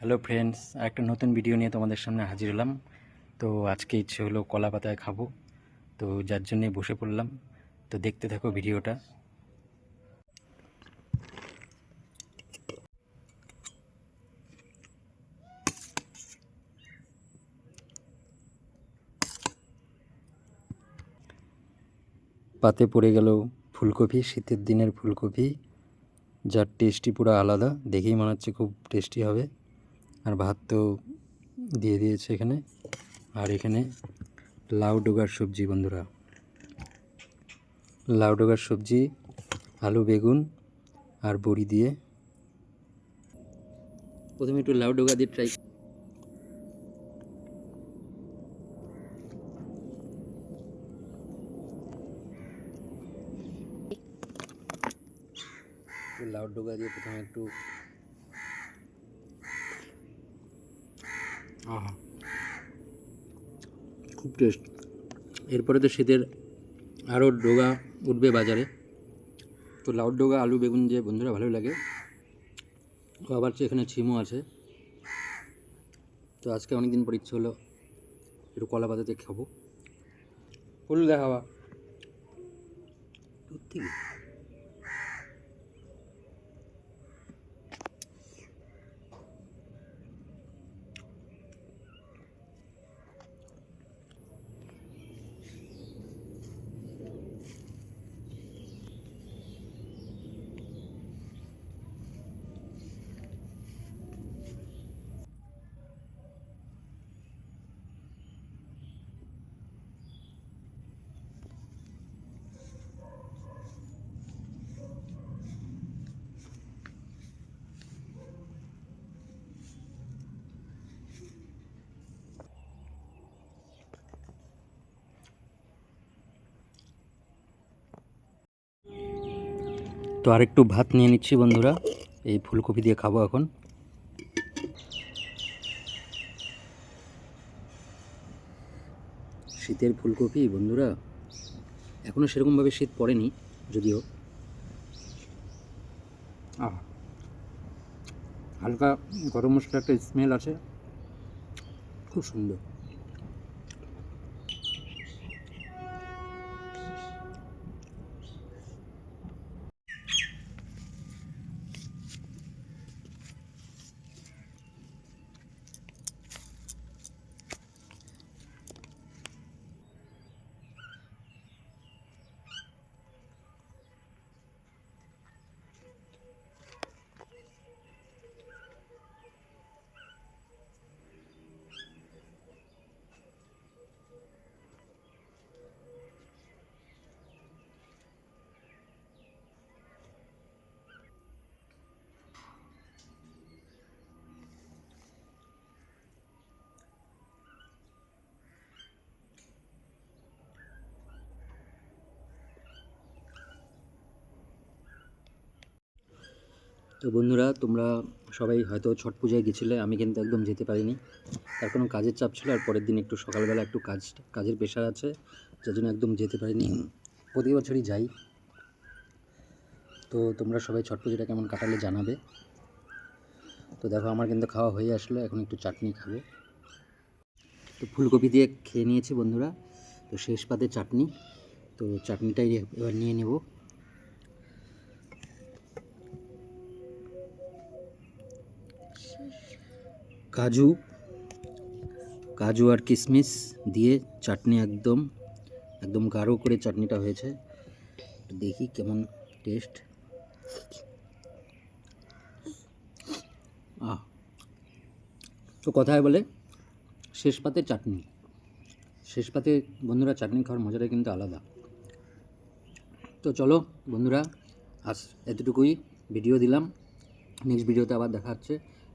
Hello friends একটা নতুন video নিয়ে তোমাদের সামনে হাজির হলাম। তো আজকে ইচ্ছে হলো কলা পাতায় খাব। তো যার জন্যে বসে পড়লাম। তো দেখতে থাকো ভিডিওটা পাতে পড়ে গেল ফুলকপি, শীতের দিনের ফুলকপি। যার টেস্টি পুরো আলাদা। দেখেই মনে হচ্ছে খুব টেস্টি হবে। আর ভাত তো দিয়ে দিয়েছে এখানে। আর এখানে লাউ ডোগার সবজি বন্ধুরা। লাউ ডোগার সবজি, আলু, বেগুন আর বড়ি দিয়ে। প্রথমে একটু লাউ ডোগা দিয়ে ট্রাই লাউ ডোগা দিয়ে প্রথমে একটু আহা। খুব টেস্ট এরপরে তো শীতের আরও ডোগা উঠবে বাজারে। তো লাউ ডোগা আলু বেগুন যে বন্ধুরা ভালো লাগে। তো আবার এখানে ছিমও আছে। তো আজকে অনেক দিন পর ইচ্ছে হলো একটু কলা পাতাতে খাব। ফুল দেখাবা। সত্যি? তো আরেকটু ভাত নিয়ে নিচ্ছি বন্ধুরা। এই ফুলকপি দিয়ে খাব এখন। শীতের ফুলকপি, বন্ধুরা এখনও সেরকমভাবে শীত পড়েনি, যদিও। হালকা গরম মশলা একটা স্মেল আছে। খুব সুন্দর। তো বন্ধুরা, তোমরা সবাই হয়তো ছট পূজায় গেছিলে, আমি কিন্তু একদম যেতে পারিনি। তার কোনো কাজের চাপ ছিল, আর পরের দিন একটু সকালবেলা একটু কাজ, কাজের প্রেশার আছে যার জন্য একদম যেতে পারিনি। প্রতি বছরই যাই। তো তোমরা সবাই ছট পুজোটা কেমন কাটালে জানাবে। তো দেখো, আমার কিন্তু খাওয়া হয়ে আসলো, এখন একটু চাটনি খাব। তো ফুলকপি দিয়ে খেয়ে নিয়েছি বন্ধুরা। তো শেষ পাতে চাটনি। তো চাটনিটাই এবার নিয়ে নেব। কাজু কাজু আর কিশমিশ দিয়ে চাটনি একদম একদম গাঢ় করে চাটনিটা হয়েছে। দেখি কেমন টেস্ট আহ, তো কথায় বলে, শেষ পাতে চাটনি। শেষ পাতে বন্ধুরা চাটনি খাওয়ার মজাটা কিন্তু আলাদা। তো চলো বন্ধুরা, আজ এতটুকুই। ভিডিও দিলাম। নেক্সট ভিডিওতে আবার দেখা হচ্ছে।